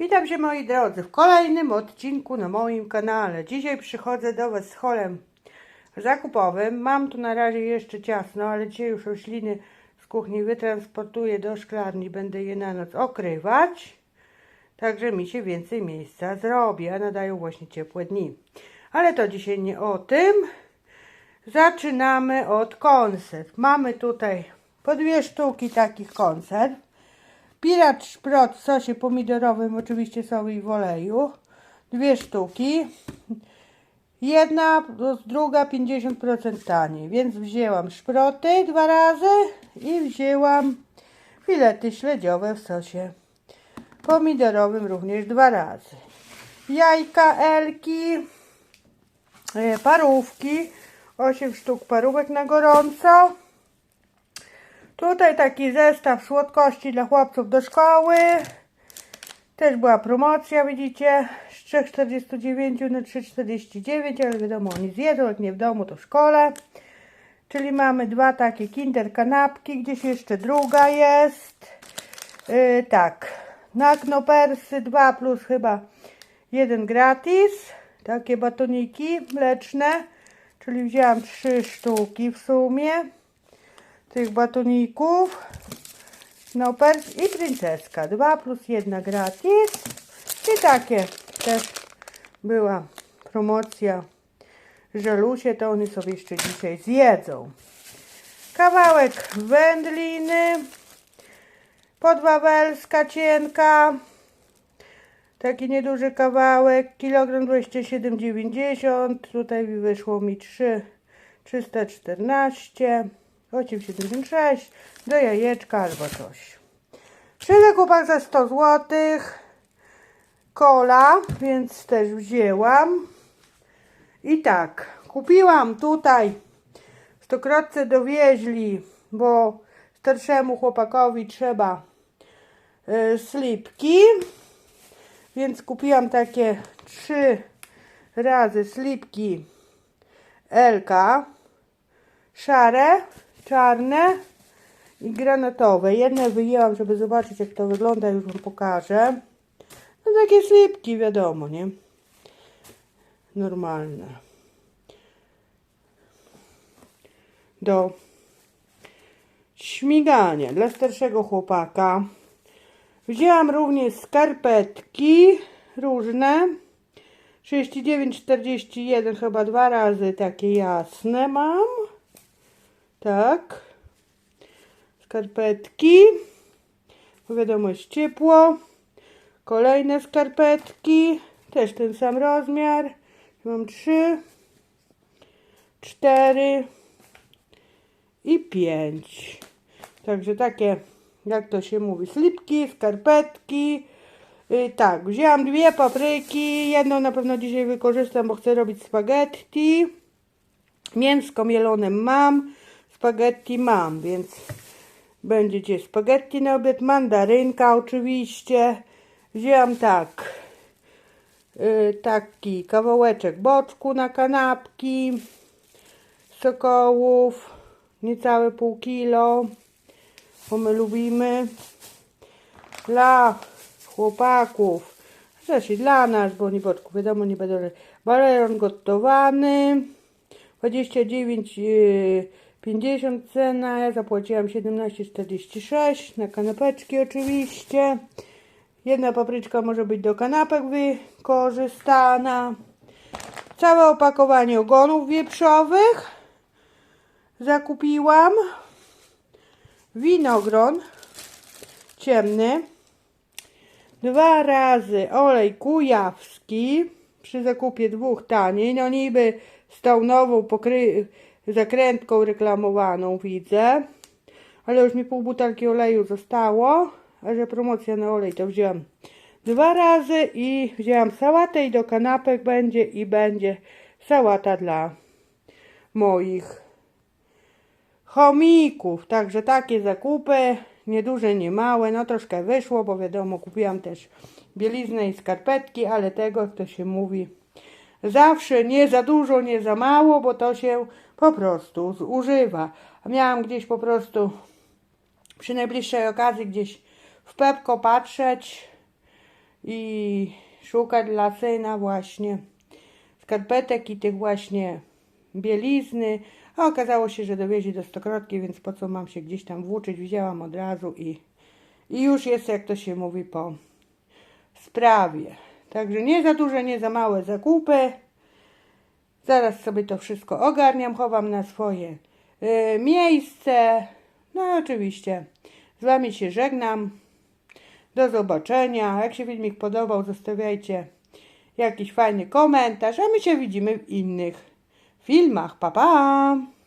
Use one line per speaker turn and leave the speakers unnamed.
Witam się moi drodzy w kolejnym odcinku na moim kanale. Dzisiaj przychodzę do Was z holem zakupowym. Mam tu na razie jeszcze ciasno, ale dzisiaj już rośliny z kuchni wytransportuję do szklarni. Będę je na noc okrywać. Także mi się więcej miejsca zrobi, a nadają właśnie ciepłe dni. Ale to dzisiaj nie o tym. Zaczynamy od konserw. Mamy tutaj po dwie sztuki takich konserw. Pirat szprot w sosie pomidorowym, oczywiście i w oleju. Dwie sztuki. Jedna druga 50% taniej, więc wzięłam szproty dwa razy i wzięłam filety śledziowe w sosie pomidorowym również dwa razy. Jajka Elki, e, parówki, 8 sztuk parówek na gorąco. Tutaj taki zestaw słodkości dla chłopców do szkoły. Też była promocja, widzicie, z 3,49 na 3,49, ale wiadomo, oni zjedzą, jak nie w domu, to w szkole. Czyli mamy dwa takie kinder kanapki, gdzieś jeszcze druga jest. Yy, tak, na knopersy 2 plus chyba jeden gratis. Takie batoniki mleczne, czyli wzięłam trzy sztuki w sumie tych batoników. Knopers i princeska. 2 plus 1 gratis. I takie też była promocja żelusie, to one sobie jeszcze dzisiaj zjedzą. Kawałek wędliny. Podwawelska cienka. Taki nieduży kawałek. Kilogram 27,90. Tutaj wyszło mi 3, 314. 8,76 do jajeczka albo coś. Przy zakupach za 100 zł kola, więc też wzięłam. I tak, kupiłam tutaj stokrotce dowieźli, bo starszemu chłopakowi trzeba y, slipki, więc kupiłam takie trzy razy slipki Elka, szare, czarne i granatowe. Jedne wyjęłam, żeby zobaczyć jak to wygląda, już Wam pokażę. No takie slipki, wiadomo, nie? Normalne. Do śmigania dla starszego chłopaka. Wzięłam również skarpetki różne. 39,41 chyba dwa razy takie jasne mam. Tak. Skarpetki. Bo wiadomo, jest ciepło. Kolejne skarpetki. Też ten sam rozmiar. Mam trzy, cztery i pięć. Także takie, jak to się mówi, slipki, skarpetki. Yy, tak, wzięłam dwie papryki. Jedną na pewno dzisiaj wykorzystam, bo chcę robić spaghetti. Mięsko mielone mam spaghetti mam, więc będziecie spaghetti na obiad, mandarynka oczywiście. Wzięłam tak, yy, taki kawałeczek boczku na kanapki, sokołów, niecałe pół kilo, bo my lubimy. Dla chłopaków, zresztą dla nas, bo nie boczku, wiadomo, nie będę, baleron gotowany, 29 yy, 50 cena, ja zapłaciłam 17,46 na kanapeczki oczywiście. Jedna papryczka może być do kanapek wykorzystana. Całe opakowanie ogonów wieprzowych zakupiłam. Winogron ciemny. Dwa razy olej kujawski przy zakupie dwóch taniej. No niby z tą nową pokry zakrętką reklamowaną widzę. Ale już mi pół butelki oleju zostało. A że promocja na olej to wziąłem dwa razy i wzięłam sałatę i do kanapek będzie i będzie sałata dla moich chomików. Także takie zakupy, nie duże, nie małe, no troszkę wyszło, bo wiadomo, kupiłam też bieliznę i skarpetki, ale tego, to się mówi, zawsze nie za dużo, nie za mało, bo to się po prostu zużywa. Miałam gdzieś po prostu przy najbliższej okazji gdzieś w Pepko patrzeć i szuka dla syna właśnie skarpetek i tych właśnie bielizny. A okazało się, że dowiezie do Stokrotki, więc po co mam się gdzieś tam włóczyć? Widziałam od razu i, i już jest, jak to się mówi, po sprawie. Także nie za duże, nie za małe zakupy. Zaraz sobie to wszystko ogarniam, chowam na swoje y, miejsce. No i oczywiście z Wami się żegnam. Do zobaczenia. Jak się filmik podobał, zostawiajcie jakiś fajny komentarz, a my się widzimy w innych filmach. Pa, pa!